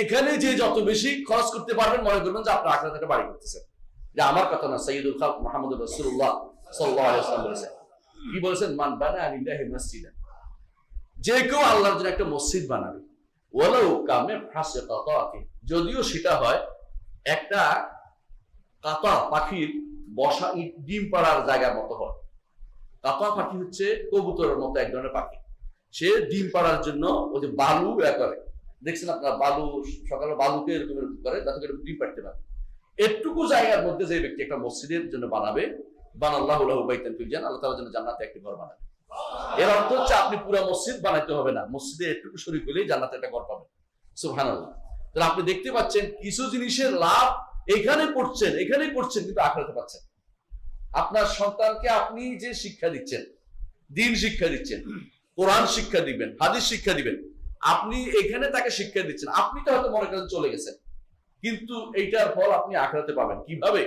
এখানে যে যত বেশি খরচ করতে পারবেন, মনে করবেন যে আপনার আখড়া থেকে বাড়ি করতেছেন। যে আমার কথা না সৈয়দুল খাক মোহাম্মদ রসুল্লাহ সাল্লাহ বলেছেন। কি বলেছেন? মান বানা মসজিদা। যে কেউ আল্লাহর জন্য একটা মসজিদ বানাবে। ওয়ালাউ কামে ফাঁসে কাতাকে যদিও সেটা হয় একটা কাতা পাখির বসা ডিম পাড়ার জায়গার মতো হয়। কাতা পাখি হচ্ছে কবুতরের মতো এক ধরনের পাখি। সে ডিম পাড়ার জন্য ওই যে বালু করে। দেখছেন আপনার, বালু, সকালে বালুকে এরকম এরকম করে, যাতে করে ডিম পাড়তে পারে। এটুকু জায়গার মধ্যে যে ব্যক্তি একটা মসজিদের জন্য বানাবে আল্লাহ তাআলার জন্য জান্নাতে একটি ঘর বানাবে এর অর্থ হচ্ছে আপনি পুরো মসজিদ বানাইতে হবে না, মসজিদে শরীর জান্নাতে একটা ঘর পাবেন। তাহলে আপনি দেখতে পাচ্ছেন কিছু জিনিসের লাভ এখানে করছেন এখানে করছেন, কিন্তু আখড়াতে পাচ্ছেন আপনার সন্তানকে আপনি যে শিক্ষা দিচ্ছেন, দিন শিক্ষা দিচ্ছেন, কোরআন শিক্ষা দিবেন, হাদিস শিক্ষা দিবেন আপনি এখানে তাকে শিক্ষা দিচ্ছেন। আপনি তো হয়তো মনে করেন চলে গেছেন। কিন্তু এইটার ফল আপনি আখড়াতে পাবেন। কীভাবে?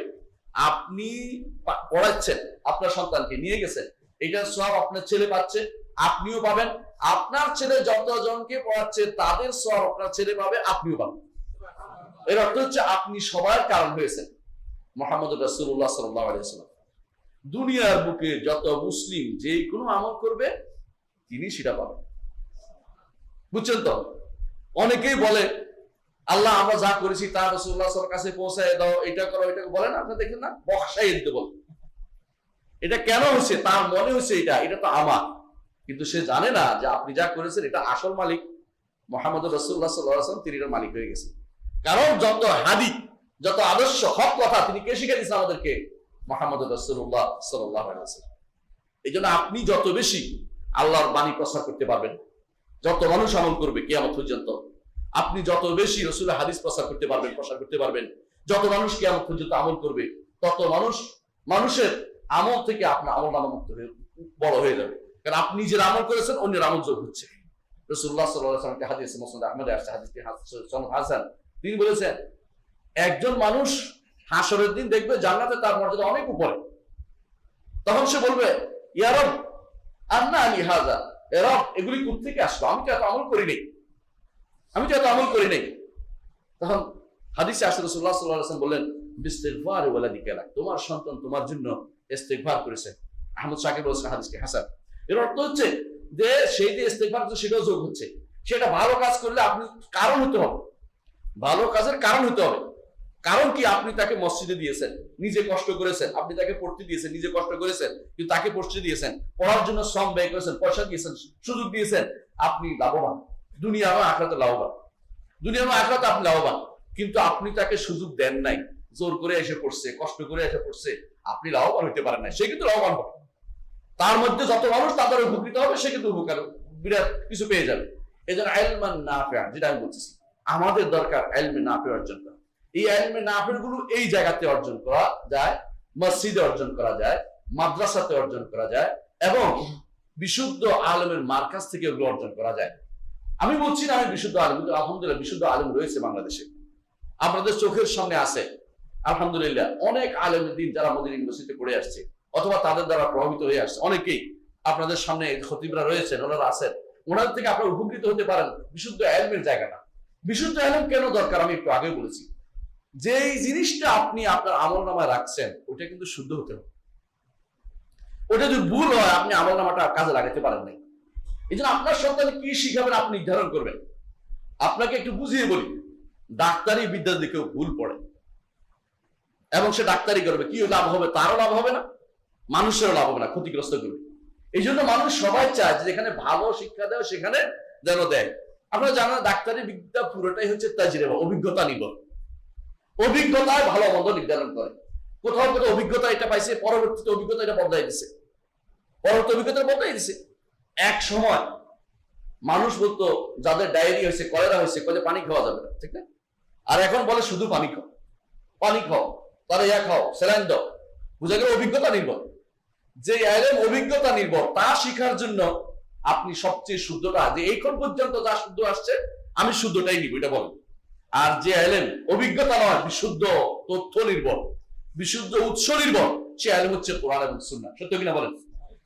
আপনি পড়াচ্ছেন, আপনার সন্তানকে নিয়ে গেছেন। এটার সব আপনার ছেলে পাচ্ছে, আপনিও পাবেন। আপনার ছেলে যতজনকে পড়াচ্ছে, তাদের সব আপনার ছেলে পাবে, আপনিও পাবেন। এর অর্থ হচ্ছে আপনি সবার কারণ হয়েছেন। মোহাম্মদ রাসুল্লাহ সাল্লাম দুনিয়ার বুকে যত মুসলিম যে কোনো আমল করবে, তিনি সেটা পাবেন। বুঝছেন তো? অনেকেই বলে, আল্লাহ, আমরা যা করেছি তা রসুল্লাহ সাল্লার কাছে পৌঁছায় দাও, এটা করো, এটা। বলেন আপনি দেখেন না? বক্সাই দিতে বল। এটা কেন হয়েছে? তার মনে হয়েছে এটা এটা তো আমার। কিন্তু সে জানে না যে আপনি যা করেছেন, এটা আসল মালিক মোহাম্মদ রসুল্লাহ সাল্লাম তিনি এটার মালিক হয়ে গেছে কারণ যত হাদি যত আদর্শ হক কথা তিনি কে শিখে দিচ্ছেন আমাদেরকে? মোহাম্মদ রসুল্লাহ সাল্লাহ এই জন্য আপনি যত বেশি আল্লাহর বাণী প্রচার করতে পারবেন যত মানুষ আমল করবে কিয়ামত পর্যন্ত, আপনি যত বেশি রসুল হাদিস প্রচার করতে পারবেন, প্রসার করতে পারবেন, যত মানুষ কিয়ামত পর্যন্ত আমল করবে, তত মানুষ, মানুষের আমল থেকে আপনার আমল নামা মুক্ত হয়ে বড় হয়ে যাবে। কারণ আপনি যে আমল করেছেন, অন্যের আমল যোগ হচ্ছে। রসুল্লাহ সাল্লাহ হাদিস আহমদ আসছে হাসান। তিনি বলেছেন, একজন মানুষ হাসরের দিন দেখবে জান্নাতে তার মর্যাদা অনেক উপরে। তখন সে বলবে ইয়ারব আন্না হাজা এরব এগুলি কোথেকে আসলো? আমি তো এত আমল করি নাই। আমি তো এত আমল করি নাই। তখন হাদিসে আসে রসুল্লাহ সাল্লাহ আসলাম বললেন দিকেলা তোমার সন্তান তোমার জন্য ইস্তেকবার করেছে। আহমদ শাকিব বলছেন হাদিসকে, হাসান। এর অর্থ হচ্ছে যে সেই যে ইস্তেকবার করছে, সেটাও যোগ হচ্ছে। সেটা ভালো কাজ করলে আপনি কারণ হতে হবে। ভালো কাজের কারণ হতে হবে। কারণ কি? আপনি তাকে মসজিদে দিয়েছেন, নিজে কষ্ট করেছেন, আপনি তাকে পড়তে দিয়েছেন, নিজে কষ্ট করেছেন, কিন্তু তাকে পড়তে দিয়েছেন, পড়ার জন্য শ্রম ব্যয় করেছেন, পয়সা দিয়েছেন, সুযোগ দিয়েছেন, আপনি লাভবান। দুনিয়া আমার আখড়াতে লাভবান। দুনিয়া আমার আখড়াতে আপনি লাভবান। কিন্তু আপনি তাকে সুযোগ দেন নাই। জোর করে এসে পড়ছে, কষ্ট করে এসে পড়ছে, আপনি লাভবান হতে পারেন না সে কিন্তু লাভবান হবে। তার মধ্যে যত মানুষ তাদের উপকৃত হবে, সে কিন্তু উপকার, বিরাট কিছু পেয়ে যাবে। এই জন্য আইলমান না ফেয়া যেটা আমি বলতেছি, আমাদের দরকার আইলমে না ফেয়া অর্জন করা এই আইলমে না গুলো এই জায়গাতে অর্জন করা যায়, মসজিদে অর্জন করা যায়, মাদ্রাসাতে অর্জন করা যায় এবং বিশুদ্ধ আলমের মার্কাজ থেকে ওগুলো অর্জন করা যায়। আমি বলছি না আমি বিশুদ্ধ আলম, কিন্তু আলহামদুলিল্লাহ বিশুদ্ধ আলম রয়েছে বাংলাদেশে। আপনাদের চোখের সামনে আছে, আলহামদুলিল্লাহ, অনেক আলেম দিন যারা আমাদের ইউনিভার্সিটিতে পড়ে আসছে অথবা তাদের দ্বারা প্রভাবিত হয়ে আসছে। অনেকেই আপনাদের সামনে খতিবরা রয়েছেন, ওনারা আছেন। ওনাদের থেকে আপনারা উপকৃত হতে পারেন। বিশুদ্ধ আলমের জায়গাটা বিশুদ্ধ আলম কেন দরকার? আমি একটু আগে বলেছি। যে এই জিনিসটা আপনি আপনার আমল নামায় রাখছেন, ওটা কিন্তু শুদ্ধ হতে হবে। ওটা যদি ভুল হয়, আপনি আমল নামাটা কাজে লাগাতে পারেন নাই। এই জন্য আপনার সন্তান কি শিখাবেন আপনি নির্ধারণ করবেন। আপনাকে একটু বুঝিয়ে বলি, ডাক্তারি বিদ্যা দিকেও ভুল পড়ে, এবং সে ডাক্তারি করবে, কি লাভ হবে? তারও লাভ হবে না, মানুষেরও লাভ হবে না, ক্ষতিগ্রস্ত করবে। এই জন্য মানুষ সবাই চায় যে যেখানে ভালো শিক্ষা দেয়, সেখানে যেন দেয়। আপনারা জানেন, ডাক্তারি বিদ্যা পুরোটাই হচ্ছে তাজিরে অভিজ্ঞতা নির্ভর। অভিজ্ঞতায় ভালো মন্দ নির্ধারণ করে। কোথাও কোথাও অভিজ্ঞতা এটা পাইছে, পরবর্তীতে অভিজ্ঞতা এটা বদলাই দিছে। পরবর্তী অভিজ্ঞতা বদলাই দিছে। এক সময় মানুষ বলতো, যাদের ডায়েরি হয়েছে কলেরা হয়েছে কলে পানি খাওয়া যাবে না। ঠিক না? আর এখন বলে, শুধু পানি খাও পানি খাও তারা ইয়া খাও, স্যালাইন দাও। বুঝা গেল অভিজ্ঞতা নির্ভর। যে আইলেম অভিজ্ঞতা নির্ভর, তা শিখার জন্য আপনি সবচেয়ে শুদ্ধটা, যে এইখন পর্যন্ত যা শুদ্ধ আসছে, আমি শুদ্ধটাই নিব, এটা বলেন। আর যে আইলেম অভিজ্ঞতা নয়, বিশুদ্ধ তথ্য নির্ভর, বিশুদ্ধ উৎস নির্ভর, সে আইলেম হচ্ছে কোরআন এবং সুন্না সত্য কিনা বলেন?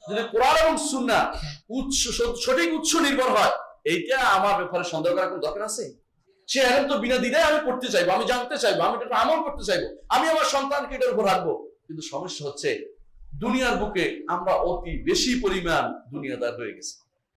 যদি কোরআন এবং সুন্না উৎস সঠিক উৎস নির্ভর হয়, এইটা আমার ব্যাপারে সন্দেহ করার কোনো দরকার আছে? সে এলেম তো বিনা দিনে আমি পড়তে চাইব, আমি জানতে চাইব, আমি এটা আমল করতে চাইব, আমি আমার সন্তানকে এটার উপর রাখব। কিন্তু সমস্যা হচ্ছে, দুনিয়ার বুকে আমরা অতি বেশি পরিমাণ দুনিয়াদার হয়ে গেছি।